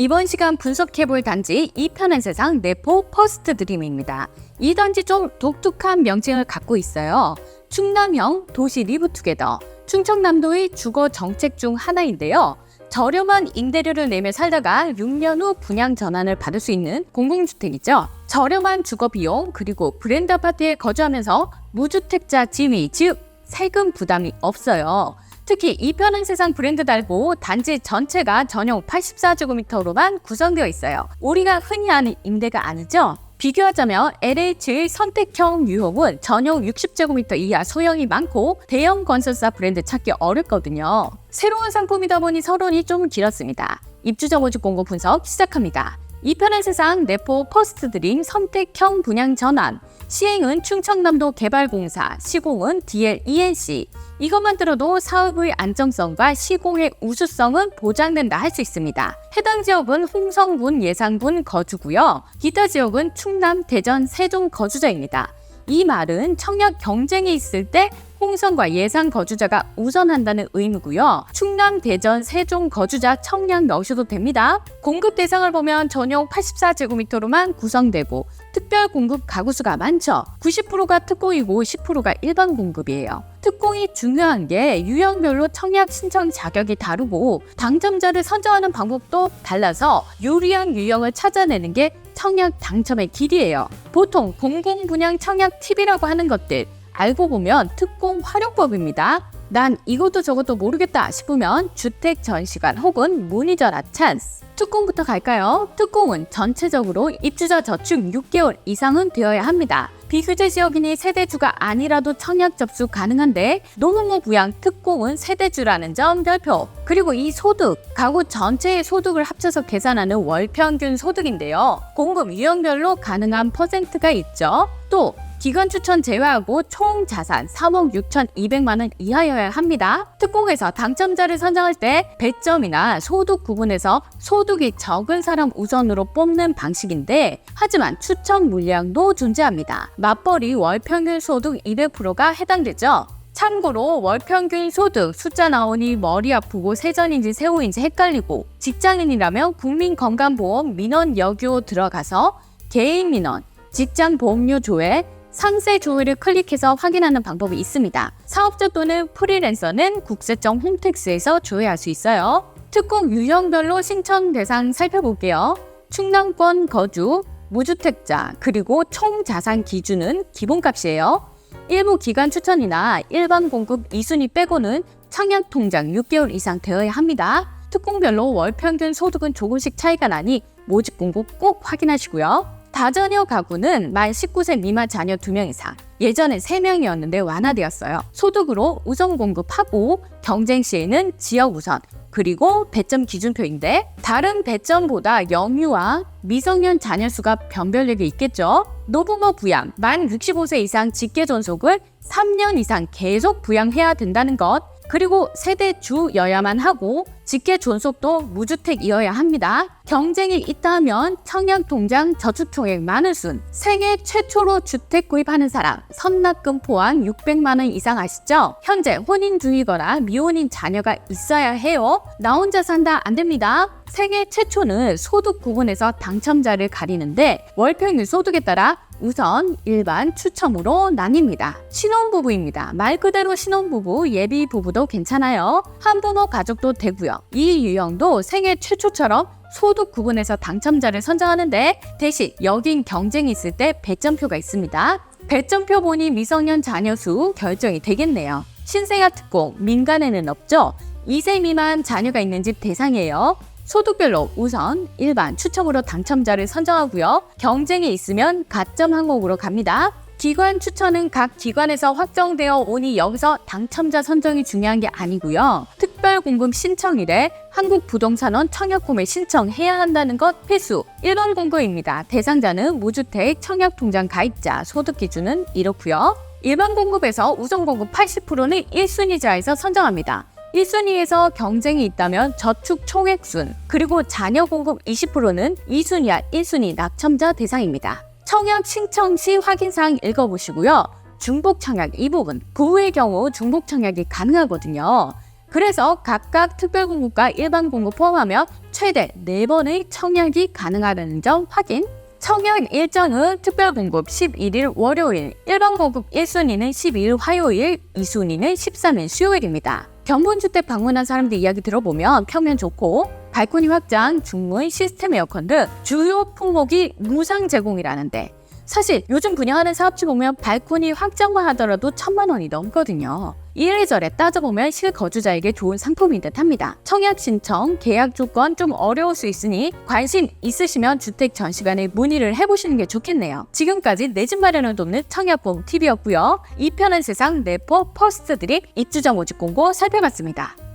이번 시간 분석해볼 단지 이편한 세상 내포 퍼스트 드림입니다. 이 단지 좀 독특한 명칭을 갖고 있어요. 충남형 도시 리브투게더, 충청남도의 주거 정책 중 하나인데요. 저렴한 임대료를 내며 살다가 6년 후 분양 전환을 받을 수 있는 공공주택이죠. 저렴한 주거 비용 그리고 브랜드 아파트에 거주하면서 무주택자 지위 즉 세금 부담이 없어요. 특히 이편한 세상 브랜드 달고 단지 전체가 전용 84제곱미터로만 구성되어 있어요. 우리가 흔히 아는 임대가 아니죠? 비교하자면 LH의 선택형 유형은 전용 60제곱미터 이하 소형이 많고 대형 건설사 브랜드 찾기 어렵거든요. 새로운 상품이다 보니 서론이 좀 길었습니다. 입주자 모집 공고 분석 시작합니다. 이편한 세상 내포 퍼스트 드림 선택형 분양 전환 시행은 충청남도 개발공사 시공은 DLENC 이것만 들어도 사업의 안정성과 시공의 우수성은 보장된다 할 수 있습니다. 해당 지역은 홍성군 예상군 거주고요. 기타 지역은 충남, 대전, 세종 거주자입니다. 이 말은 청약 경쟁이 있을 때 홍성과 예상 거주자가 우선한다는 의미고요. 충남, 대전, 세종 거주자 청약 넣으셔도 됩니다. 공급 대상을 보면 전용 84제곱미터로만 구성되고 특별 공급 가구 수가 많죠. 90%가 특공이고 10%가 일반 공급이에요. 특공이 중요한 게 유형별로 청약 신청 자격이 다르고 당첨자를 선정하는 방법도 달라서 유리한 유형을 찾아내는 게 청약 당첨의 길이에요. 보통 공공 분양 청약 팁이라고 하는 것들 알고 보면 특공 활용법입니다. 난 이것도 저것도 모르겠다 싶으면 주택 전시관 혹은 문의 전화 찬스. 특공부터 갈까요? 특공은 전체적으로 입주자 저축 6개월 이상은 되어야 합니다. 비규제 지역이니 세대주가 아니라도 청약 접수 가능한데 노무모 부양 특공은 세대주라는 점 별표. 그리고 이 소득, 가구 전체의 소득을 합쳐서 계산하는 월 평균 소득인데요. 공급 유형별로 가능한 퍼센트가 있죠. 또 기간 추천 제외하고 총 자산 3억 6,200만 원 이하여야 합니다. 특공에서 당첨자를 선정할 때 배점이나 소득 구분에서 소득이 적은 사람 우선으로 뽑는 방식인데 하지만 추천 물량도 존재합니다. 맞벌이 월 평균 소득 200%가 해당되죠. 참고로 월 평균 소득 숫자 나오니 머리 아프고 세전인지 세후인지 헷갈리고 직장인이라면 국민건강보험 민원 여교 들어가서 개인 민원, 직장 보험료 조회, 상세 조회를 클릭해서 확인하는 방법이 있습니다. 사업자 또는 프리랜서는 국세청 홈택스에서 조회할 수 있어요. 특공 유형별로 신청 대상 살펴볼게요. 충남권 거주, 무주택자, 그리고 총 자산 기준은 기본값이에요. 일부 기간 추천이나 일반 공급 2순위 빼고는 청약 통장 6개월 이상 되어야 합니다. 특공별로 월 평균 소득은 조금씩 차이가 나니 모집 공고 꼭 확인하시고요. 다자녀 가구는 만 19세 미만 자녀 2명 이상. 예전에 3명이었는데 완화되었어요. 소득으로 우선 공급하고 경쟁 시에는 지역 우선, 그리고 배점 기준표인데 다른 배점보다 영유아, 미성년 자녀 수가 변별력이 있겠죠. 노부모 부양, 만 65세 이상 직계 존속을 3년 이상 계속 부양해야 된다는 것. 그리고 세대 주여야만 하고 직계 존속도 무주택이어야 합니다. 경쟁이 있다면 청약통장 저축총액 많은 순, 생애 최초로 주택 구입하는 사람, 선납금 포함 600만 원 이상 아시죠? 현재 혼인 중이거나 미혼인 자녀가 있어야 해요. 나 혼자 산다 안 됩니다. 생애 최초는 소득 구분에서 당첨자를 가리는데 월평균 소득에 따라 우선 일반 추첨으로 나뉩니다. 신혼부부입니다. 말 그대로 신혼부부, 예비 부부도 괜찮아요. 한부모 가족도 되고요. 이 유형도 생애 최초처럼 소득 구분에서 당첨자를 선정하는데 대신 여긴 경쟁이 있을 때 배점표가 있습니다. 배점표 보니 미성년 자녀 수 결정이 되겠네요. 신생아 특공, 민간에는 없죠? 2세 미만 자녀가 있는 집 대상이에요. 소득별로 우선 일반 추첨으로 당첨자를 선정하고요. 경쟁이 있으면 가점 항목으로 갑니다. 기관 추천은 각 기관에서 확정되어 오니 여기서 당첨자 선정이 중요한 게 아니고요. 특별 공급 신청일에 한국부동산원 청약홈에 신청해야 한다는 것 필수. 1번 공고입니다. 대상자는 무주택 청약통장 가입자 소득 기준은 이렇고요. 일반 공급에서 우선 공급 80%는 1순위자에서 선정합니다. 1순위에서 경쟁이 있다면 저축 총액순, 그리고 자녀 공급 20%는 2순위 와 1순위 낙첨자 대상입니다. 청약 신청 시 확인사항 읽어보시고요. 중복 청약 이 부분, 그 후의 경우 중복 청약이 가능하거든요. 그래서 각각 특별공급과 일반공급 포함하면 최대 4번의 청약이 가능하다는 점 확인. 청약 일정은 특별 공급 11일 월요일, 일반 공급 1순위는 12일 화요일, 2순위는 13일 수요일입니다. 견본주택 방문한 사람들 이야기 들어보면 평면 좋고 발코니 확장, 중문, 시스템 에어컨 등 주요 품목이 무상 제공이라는데 사실 요즘 분양하는 사업지 보면 발코니 확장만 하더라도 천만 원이 넘거든요. 이래저래 따져보면 실거주자에게 좋은 상품인 듯 합니다. 청약 신청, 계약 조건 좀 어려울 수 있으니 관심 있으시면 주택 전시관에 문의를 해보시는 게 좋겠네요. 지금까지 내 집 마련을 돕는 청약봄 TV였고요. 이 편한 세상 내포 퍼스트 드립 입주자 모집 공고 살펴봤습니다.